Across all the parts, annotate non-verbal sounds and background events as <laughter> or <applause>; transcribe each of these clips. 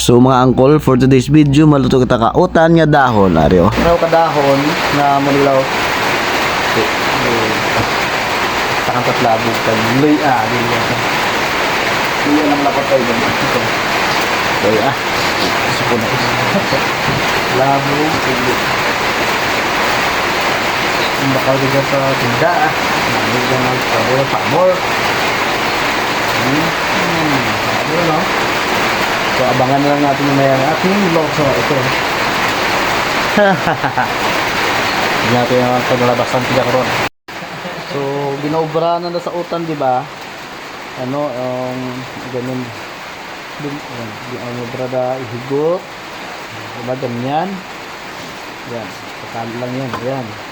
So mga angkol, for today's video, maluto kita kautan nga dahon, ari oh. Raw ka dahon nga manilaw. Takang tatlabog ka. Luy ah, ah. Luy ah lang lapat tayo. Ito. Luy ah. Gusto ko na. Labo, sige. Ang bakal ka sa tinda ah. Nangin ka ng pabor, pabor. Hmm. Hmm. Ano no? So, abangan na lang natin yung may ating vlog sa ito. <laughs> Hindi natin yung paglalabasan sila karon. So, ginaobra na na sa utan, di ba? Ano, um, ganun. Ginaobra na ihigot. Diba, ganyan. Yan, pakali lang yan, yan.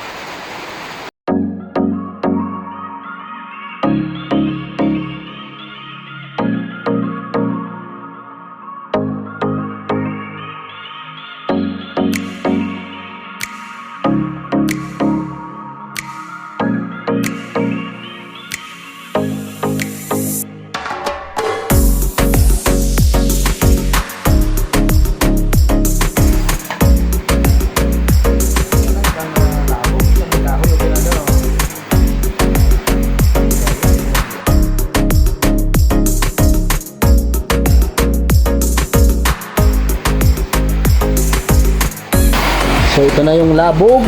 So ito na yung labog.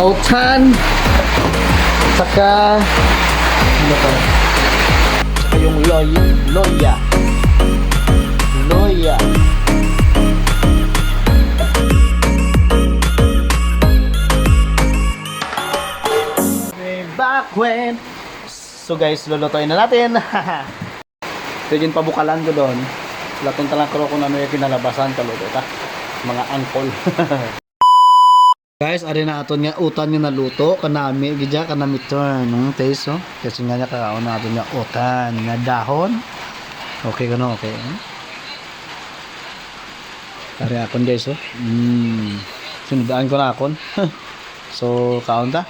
Autan. Saka ano to? Saka yung loy, loya. Loya. Back when So guys, lulutuin na natin. <laughs> Ito yung pabukalan ko doon. Latong talang ko kung ano yung kinalabasan kaluto ta. Mga angkol. <laughs> Guys, ari na aton nga utan nga naluto kanami gidya kanami turn ng taste oh. Kasi nga niya kaon na aton nga utan nga dahon. Okay kano okay. Ari akon guys oh. Mm. Sinudaan ko na akon. <laughs> so kaon ta.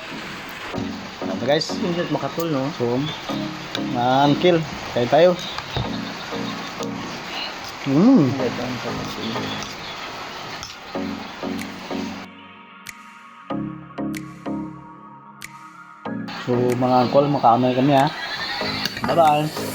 Ta guys. Makatul, no? So, angkil. Kaya tayo. Mm. So mga angkol, makaano na kami ha. Bye bye.